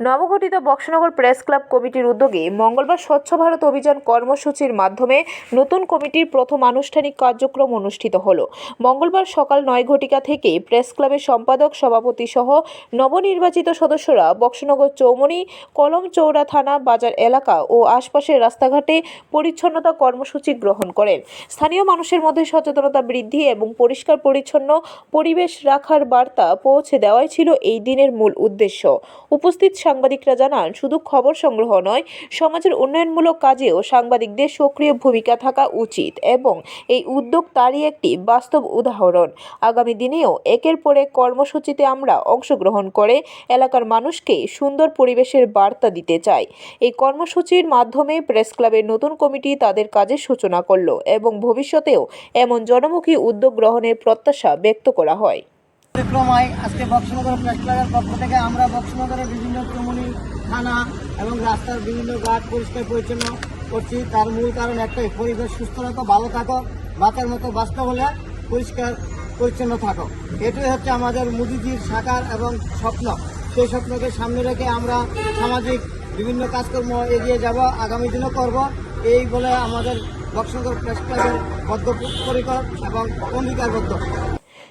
নবগঠিত Boxanagar press club কমিটির উদ্যোগে মঙ্গলবার স্বচ্ছ ভারত অভিযান কর্মসূচির মাধ্যমে নতুন কমিটির প্রথম আনুষ্ঠানিক কার্যক্রম অনুষ্ঠিত হলো। মঙ্গলবার সকাল নয় ঘটিকা থেকে প্রেস ক্লাবের সম্পাদক, সভাপতি সহ নবনির্বাচিত সদস্যরা বক্সনগর চৌমনি কলম চৌড়া থানা, বাজার এলাকা ও আশপাশের রাস্তাঘাটে পরিচ্ছন্নতা কর্মসূচি গ্রহণ করেন। স্থানীয় মানুষের মধ্যে সচেতনতা বৃদ্ধি এবং পরিষ্কার পরিচ্ছন্ন পরিবেশ রাখার বার্তা পৌঁছে দেওয়াই ছিল এই দিনের মূল উদ্দেশ্য। উপস্থিত সাংবাদিকরা জানান, শুধু খবর সংগ্রহ নয়, সমাজের উন্নয়নমূলক কাজেও সাংবাদিকদের সক্রিয় ভূমিকা থাকা উচিত এবং এই উদ্যোগ তারই একটি বাস্তব উদাহরণ। আগামী দিনেও একের পর কর্মসূচিতে আমরা অংশগ্রহণ করে এলাকার মানুষকে সুন্দর পরিবেশের বার্তা দিতে চাই। এই কর্মসূচির মাধ্যমে প্রেস ক্লাবের নতুন কমিটি তাদের কাজের সূচনা করল এবং ভবিষ্যতেও এমন জনমুখী উদ্যোগ গ্রহণের প্রত্যাশা ব্যক্ত করা হয়। পরিক্রমায় আজকে বক্সনগর প্রেস ক্লাবের পক্ষ থেকে আমরা বক্সনগরের বিভিন্ন চমুনি থানা এবং রাস্তার বিভিন্ন ঘাট পরিষ্কার পরিচ্ছন্ন করছি। তার মূল কারণ একটাই, পরিবেশ সুস্থ রাখো ভালো থাকো, বাঁচার মতো বাঁচতে হলে পরিষ্কার পরিচ্ছন্ন থাকো। এটাই হচ্ছে আমাদের মুদিজির সাকার এবং স্বপ্ন। সেই স্বপ্নকে সামনে রেখে আমরা সামাজিক বিভিন্ন কাজকর্ম এগিয়ে যাব, আগামী দিনও করব। এই বলে আমাদের বক্সনগর প্রেস ক্লাবের বদ্ধপরিকর এবং অঙ্গীকারবদ্ধ।